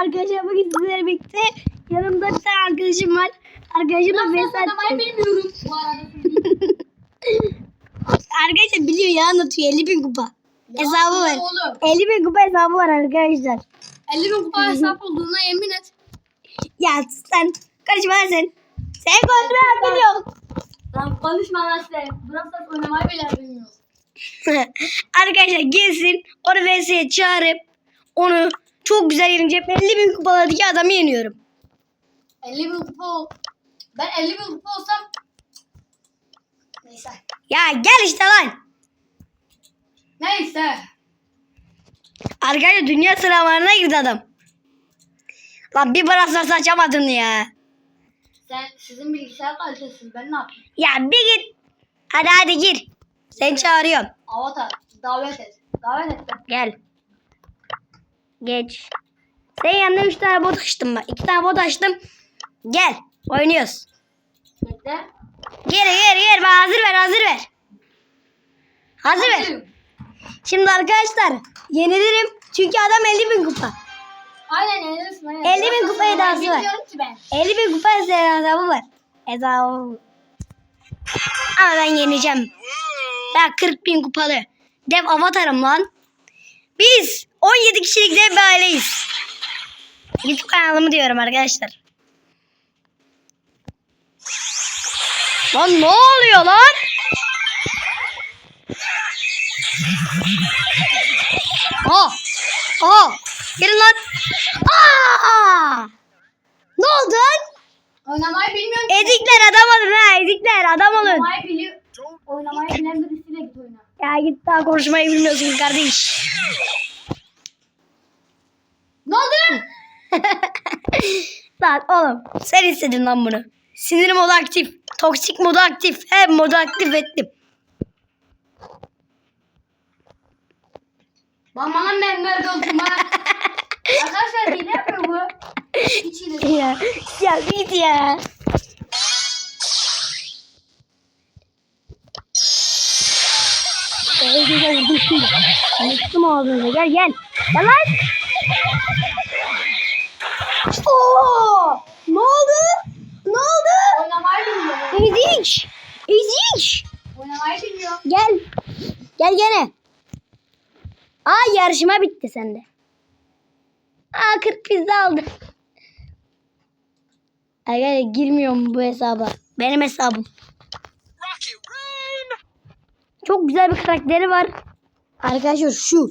arkadaşlar bugün sizlerle birlikte yanımda bir tane arkadaşım var. Arkadaşım da Nasıl Veysel. oynamayı bilmiyorum bu arada. Arkadaşlar biliyor ya anlatıyor 50 bin kupa. hesabı var. Oğlum 50 bin kupa hesabı var arkadaşlar. 50 bin kupa hesap olduğuna yemin et. Ya sen karışma lan sen. Sen kontrol biliyorsun. Lan konuşma lan sen. Burası oynamayı bile bilmiyor. arkadaşlar gelsin onu VS'ye çağırıp onu çok güzel yeneceğim. 50 bin kupalardaki adamı yeniyorum. 50 bin kupa ol. Ben 50 bin kupa olsam Neyse. Ya gel işte lan. Neyse. Arkadaşlar dünya sıralamarına girdi adam. Lan bir baraslarsa açamadın ya. Sen sizin bilgisayar kalitesiz. Ben ne yapayım? Ya bir git. Hadi hadi gir. Seni çağırıyorum. Avatar. Davet et. Davet et. Gel. Geç. Senin yanına üç tane bot açtım bak. İki tane bot açtım. Gel. Oynuyoruz. Bekle. Geri geri geri. Bana hazır ver hazır ver. Hazır ver. Hazırım. Şimdi arkadaşlar yenilirim. Çünkü adam 50 bin kupa. Aynen yenilirsin. Aynen. 50 bin kupa edası var. Bilmiyorum ki ben. 50 bin kupa hesabı var. Hesabı. Ama ben yeneceğim. Ben 40 bin kupalı. Dev avatarım lan. Biz 17 kişilik dev bir aileyiz. YouTube kanalımı diyorum arkadaşlar. Lan ne oluyor lan? Aa! Aa! Gelin lan. Aa! Ne oldu lan? Oynamayı bilmiyorum ki. Ezikler adam olun ha ezikler adam olun. Oynamayı biliyor. Oynamayı bilen birisiyle git oyna. Ya git daha konuşmayı bilmiyorsun kardeş. Ne oldu? lan oğlum sen istedin lan bunu. Sinir modu aktif. Toksik modu aktif. Her modu aktif ettim. Bana ben nerede oldum ha. Arkadaşlar hile yapıyor bu. Hiç hile ya, ya git ya. Gel gel gel vurdum şimdi. Unuttum ağzını gel gel. Gel lan. Oo! Ne oldu? Ne oldu? Oynamayı bilmiyor. Ezik. Ezik. Oynamayı bilmiyor. Gel. Gel gene. Aa yarışma bitti sende. Aa 40 pizza aldı. Arkadaşlar girmiyorum bu hesaba. Benim hesabım. Çok güzel bir karakteri var. Arkadaşlar şu.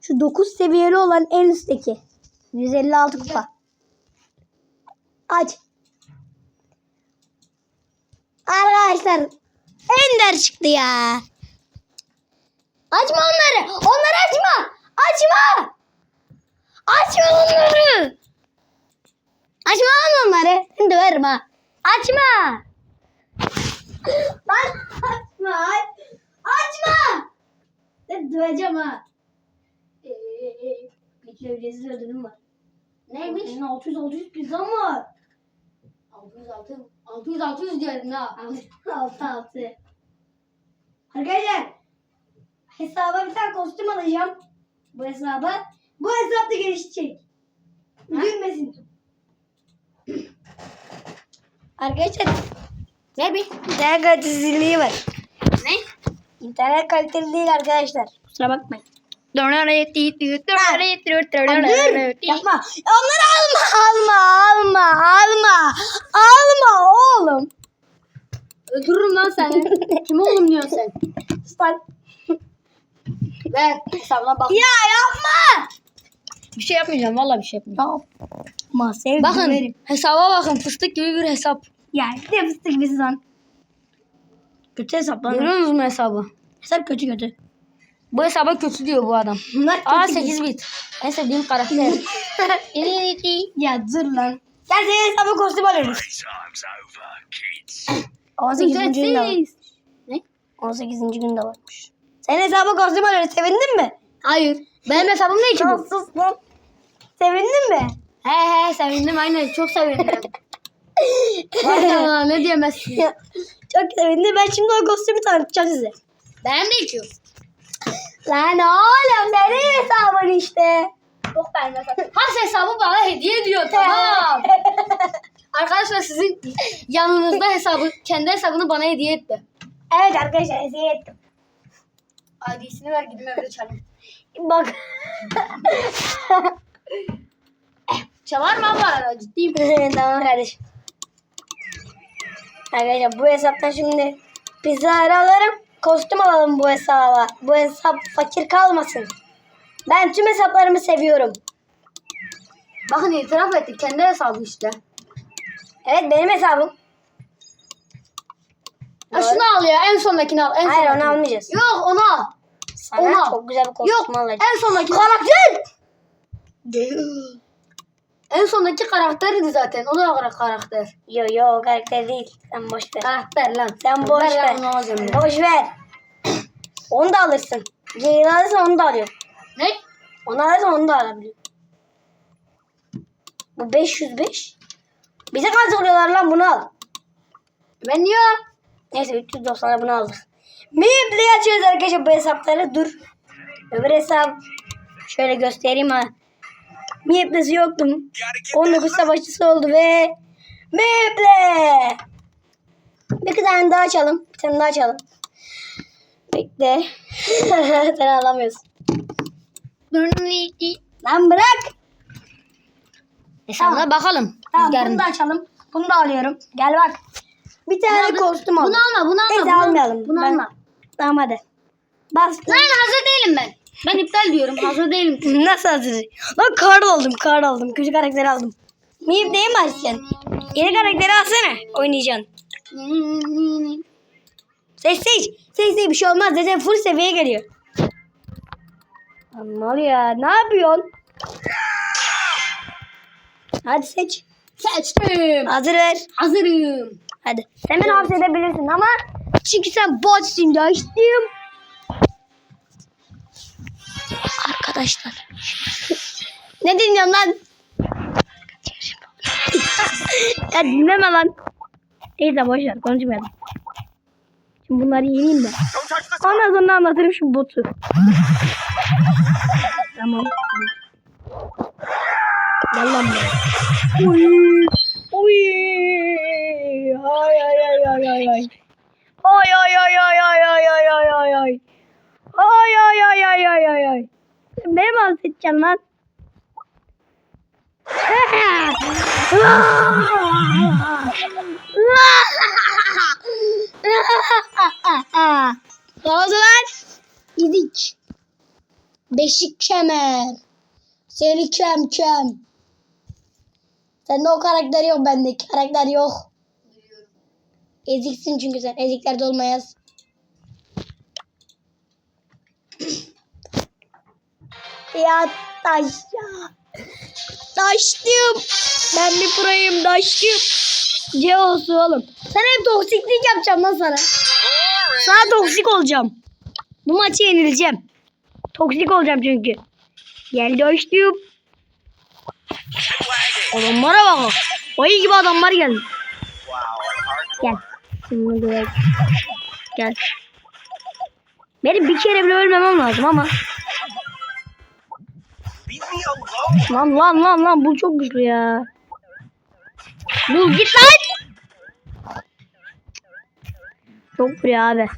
Şu 9 seviyeli olan en üstteki. 156 kupa. Aç. Arkadaşlar Ender çıktı ya. Açma onları. Onları açma. Açma. Açma onları. Açma lan onları. Döverim ha. Açma. Lan açma. Açma. Seni döveceğim ha. Bir ücretsiz ödülüm var. Neymiş? Senin 600 600 pizzan var. 600 600 600 600 diyorum ha. 6 6. Arkadaşlar hesaba bir tane kostüm alacağım. Bu hesaba. Bu hesap da gelişecek. Gülmesin. Arkadaşlar Ne bir? internet kalitesizliği var. Ne? İnternet kaliteli değil arkadaşlar. Kusura bakmayın. Dur yapma. Onları alma alma alma alma. Alma oğlum. Öldürürüm lan seni. Kim oğlum diyorsun sen? Lan. Ver hesabına bak. Ya yapma. Bir şey yapmayacağım valla bir şey yapmayacağım. Yapma sevgilim. Bakın hesaba bakın fıstık gibi bir hesap. Ya ne fıstık bizi lan. Kötü hesap lan. Görüyor musunuz hesabı? Hesap kötü kötü. Bu hesaba kötü diyor bu adam. Bunlar kötü. Aa 8 bit. En sevdiğim karakter. ya dur lan. Gel senin hesabı kostüm alıyorum. Time's over, kids. 18. günde var. Ne? 18. günde varmış. Senin hesabı kostüm alıyoruz. Sevindin mi? Hayır. Benim hesabım ne ki bu? sus lan. Sevindin mi? He he sevindim aynen çok sevindim. Vay ya ne diyemezsin. Ya, Çok sevindim. Ben şimdi o kostümü tanıtacağım size. Benim değil ki. Lan oğlum senin hesabın işte. Yok ben de Has hesabı bana hediye ediyor tamam. Arkadaşlar sizin yanınızda hesabı, kendi hesabını bana hediye etti. Evet arkadaşlar hediye ettim. ID'sini ver gidin evde çalayım. Bak. Çalar mı bu arada ciddiyim. tamam kardeşim. Arkadaşlar bu hesaptan şimdi pizza alırım. Kostüm alalım bu hesaba. Bu hesap fakir kalmasın. Ben tüm hesaplarımı seviyorum. Bakın itiraf etti kendi hesabı işte. Evet benim hesabım. Ya şunu al ya en sondakini al. En Hayır sondakini. onu almayacağız. Yok onu al. Sana onu al. çok güzel bir kostüm Yok alacağım. en sondaki. Karakter! En sondaki karakterdi zaten. O da kara- karakter. Yo yo o karakter değil. Sen boş ver. Karakter lan. Sen boş ver. alacağım ya. Boş ver. onu da alırsın. Yayını alırsan onu da alıyorsun. Ne? Onu alırsan onu da alabiliyorsun. Bu 505. Bize kaç oluyorlar lan bunu al. Ben niye? Neyse 390'a bunu aldık. Mipli açıyoruz arkadaşlar bu hesapları. Dur. Öbür hesap. Şöyle göstereyim ha. Miplisi yoktum. Gotta get 19 savaşçısı oldu ve Miple. Bir tane daha açalım. Bir tane daha açalım. Bekle. Sen alamıyorsun. Lan bırak. Hesabına bakalım. Tamam Rüzgarın. bunu da açalım. Bunu da alıyorum. Gel bak. Bir tane Bunu- kostüm al. Bunu alma, bunu alma. Neyse bunu, almayalım. Bunu Ben- alma. Tamam hadi. Bastım. Lan hazır değilim ben. Ben iptal diyorum. Hazır değilim. Nasıl hazır? Lan kar oldum, kar oldum. Kötü karakteri aldım. Miyim değil mi Arslan? Yeni karakteri alsana. Oynayacaksın. Seç seç. Seç seç bir şey olmaz. Zaten full seviyeye geliyor. Aman ya ne yapıyorsun? Hadi seç. Seçtim. Hazır ver. Hazırım. Hadi. Sen beni hapsedebilirsin ama çünkü sen botsun dostum. Arkadaşlar. ne dinliyorsun lan? ya dinleme lan. Neyse boşver konuşmayalım. Şimdi bunları yeneyim the Ondan sonra anlatırım şu botu. tamam. Gel lan buraya. Beşik kemer. Seni kem kem. Sende o karakter yok bende. Karakter yok. Eziksin çünkü sen. Eziklerde olmayız. ya taş ya. Taştım. Ben bir proyum taştım. C olsun oğlum. Sen hep toksiklik yapacağım lan sana. Sana toksik olacağım. Bu maçı yenileceğim. Toksik olacağım çünkü. Gel dostum. Adamlara bak. Ayı gibi adamlar geldi. Gel. Şimdi görelim. Gel. Benim bir kere bile ölmemem lazım ama. Lan lan lan lan bu çok güçlü ya. Bu git lan. Çok vuruyor abi.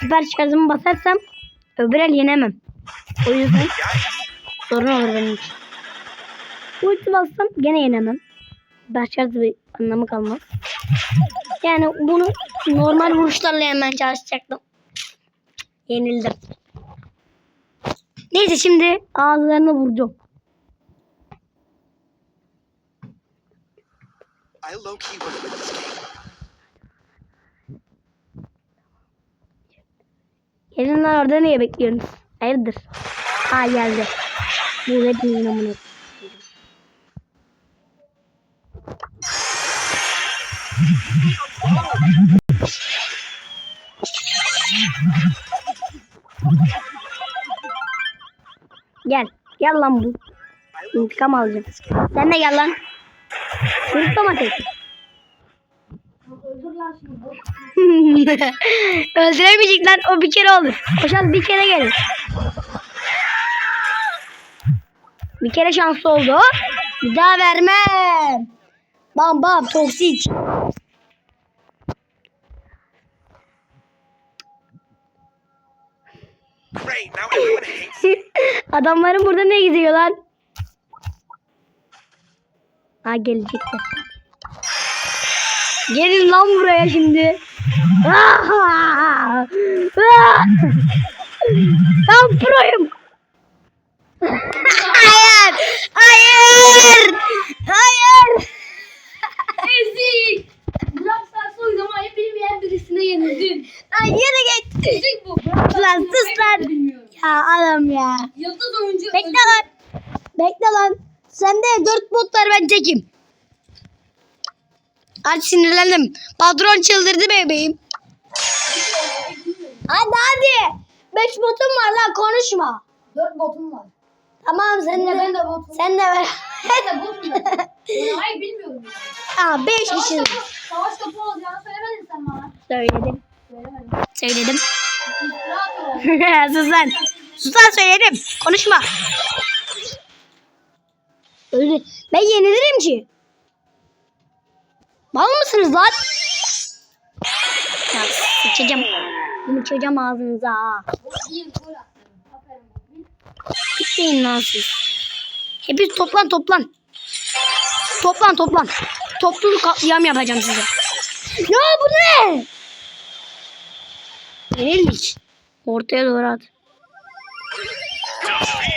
Süper şarjımı basarsam öbür el yenemem. O yüzden sorun olur benim için. Ulti bassam gene yenemem. Şarjı bir anlamı kalmaz. Yani bunu normal vuruşlarla hemen çalışacaktım. Yenildim. Neyse şimdi ağızlarına vuracağım. I low key lan orada niye bekliyorsunuz? Hayırdır? Ha geldi. Bu hepinizin amına. Gel. Gel lan bu. İntikam alacağım. Sen de gel lan. Çocuk domates. Öldüremeyecek lan o bir kere olur. Koşan bir kere gelir. Bir kere şanslı oldu. Bir daha vermem. Bam bam toksik. Adamların burada ne gidiyor lan? Ha gelecekler. Gelin lan buraya şimdi. Ben proyum. Hayır. Hayır. Hayır. Ezik. Brawl Stars oynamayı bilmeyen birisine yenildin. Lan yere git. Ezik bu. Lan sus lan. Ya adam ya. Yıldız oyuncu. Bekle lan. Bekle lan. Sende dört bot var ben tekim. Aç sinirlendim. Patron çıldırdı bebeğim. Hadi hadi. Beş botum var lan konuşma. Dört botum var. Tamam sen de Ben de botum. Sen de ver. Ben de botum. Oynamayı bilmiyorum. Aa beş Savaş kişi. topu, savaş topu olacağını söylemedin sen bana. Söyledim. Söylemedin. Söyledim. Sus lan. Sus lan söyledim. Konuşma. Öyle. Ben yenilirim ki. Mal mısınız lan? Ya sıçacağım. Ağzınıza gol attın. Aferin. Gitmeyin lan siz. Hepiniz toplan toplan. Toplan toplan. Toplu katliam yapacağım size. Ya bu ne? Yenildik. Ortaya doğru at.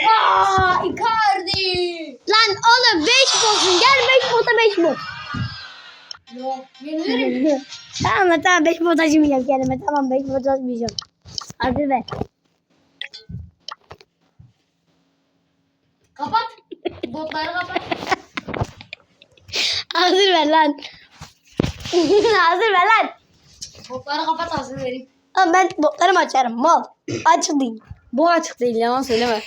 Aa, Icardi. Lan oğlum 5 botsun. Gel 5 bota 5 bot. Yok. Yenilirim. tamam lan, tamam 5 bot açmayacağım kendime. Tamam 5 bot açmayacağım. Hadi ver. Kapat. Botları kapat. Hazır ver lan. Hazır ver lan. Botları kapat hazır vereyim. Ama ben botlarımı açarım. Mal. Açık değil. Bu açık değil yalan söyleme.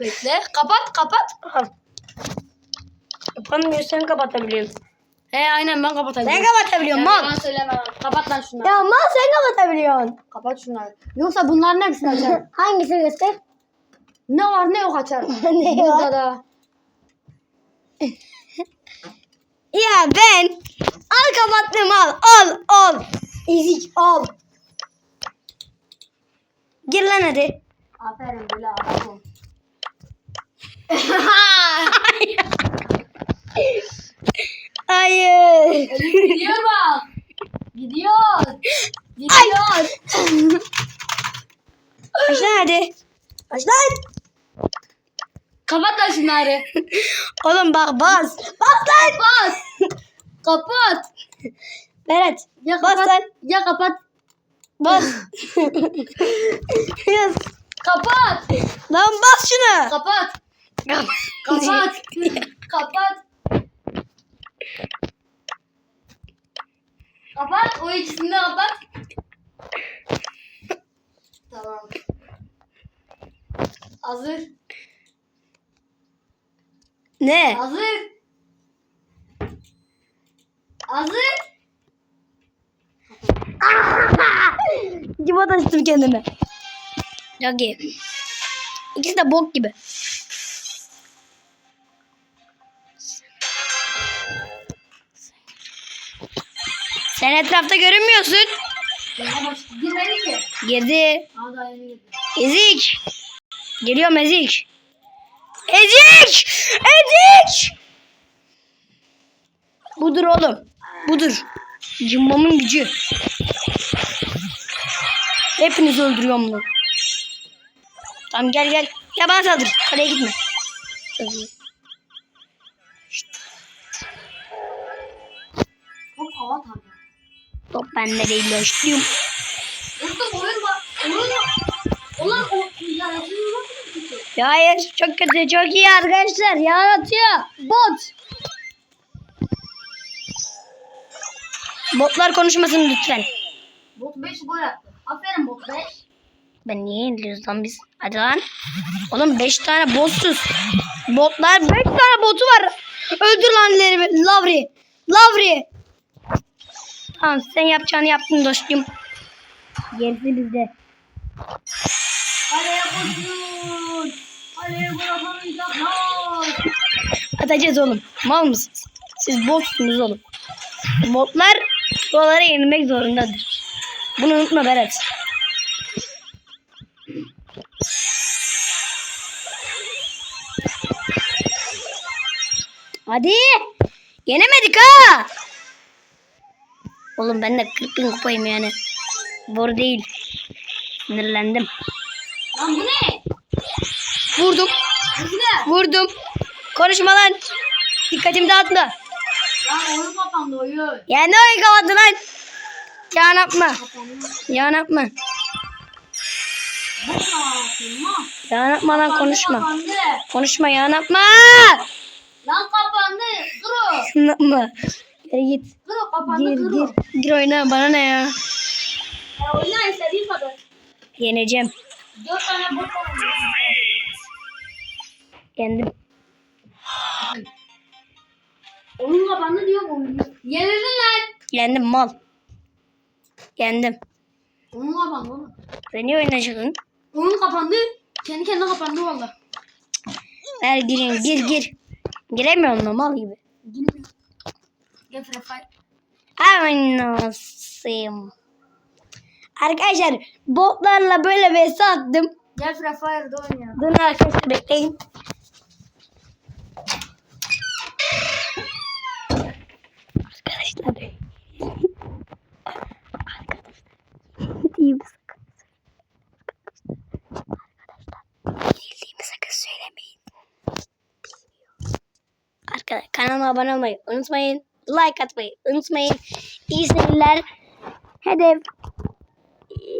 Bekle. Kapat kapat. Yapamıyor sen kapatabiliyorsun. He aynen ben kapatabilirim. Sen kapatabiliyorsun mal. Yalan söyleme. Kapat lan şunları. Ya mal sen kapatabiliyorsun. Kapat şunları. Yoksa bunların hepsini açarım. Hangisini göster? ne var ne yok açarım. ne Burada var? da. Ya ben al kapattım al al al. Ezik al. Gir lan hadi. Aferin böyle adam ol. Gidiyor bak. Gidiyor. Gidiyor. Başla hadi. Başla. Kapat lan şunları. Oğlum bak bas. Bas lan. Kapat. Kapat. Berat. Ya Bas kapat. lan. Ya kapat. Bas. Yaz. Kapat. Lan bas şunu. Kapat. Kapat. Kapat. Kapat. O ikisini de kapat. Tamam. Hazır. Ne? Hazır. Hazır. Cıma taşıdım kendime. Çok iyi. İkisi de bok gibi. Etrafta görünmüyorsun. Girdi. Ezik. Geliyorum ezik. Ezik! Ezik! Budur oğlum. Budur. Cımmamın gücü. Hepinizi öldürüyorum bunu. Tamam gel gel. Ya bana saldır. Kaleye gitme. Çok hava tabii. Top bende değil dostum. Ya hayır çok kötü çok iyi arkadaşlar yaratıyor bot. Botlar konuşmasın lütfen. Bot 5 gol attı. Aferin bot 5. Ben niye yeniliyoruz lan biz? Hadi lan. Oğlum 5 tane botsuz. Botlar 5 tane botu var. Öldür lan Lavri. Lavri. Tamam sen yapacağını yaptın dostum. Gerisi bizde. Kaleye koşun. Kaleye bırakamayacaklar. Atacağız oğlum. Mal mısınız? Siz botsunuz oğlum. Botlar proları yenilmek zorundadır. Bunu unutma Berat. Hadi. Yenemedik ha. Oğlum ben de 40 bin kupayım yani. Boru değil. Sinirlendim. Lan bu ne? Vurdum. Ne? Vurdum. Konuşma lan. Dikkatimi dağıtma. Lan oyun kapandı oyun. Ya ne oyun kapattı lan? Ya yapma. Ya yapma. Bu ne? Ya yapma lan konuşma. Kapandı. Konuşma ya yapma. Lan kapandı. Dur o. Yapma. Geri git. Dur o kapandı. Gir gir. Gir oyna bana ne ya. Ya oyna istediğin kadar. Yeneceğim. Dört tane bot var. Yendim. Oyun kapandı diyor mu oyunu? Yenildin lan. Yendim mal. Yendim. Oyun kapandı oğlum. Sen niye oynayacaksın? Oyun kapandı. Kendi kendine kapandı valla. Ver gireyim gir gir. Giremiyorum da mal gibi. Gel. Aman nasıl? Arkadaşlar botlarla böyle vs attım. Gel Free Fire'da oynayalım. Durun arkadaşlar bekleyin. Arkadaşlar. İyi mi sakın? Bildiğimi sakın söylemeyin. Arkadaşlar kanalıma abone olmayı unutmayın. Like atmayı unutmayın. İyi seyirler. Hedef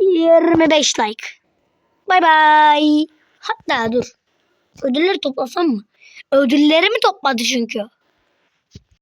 25 like. Bay bay. Hatta dur. Ödülleri toplasam mı? Ödülleri mi topladı çünkü?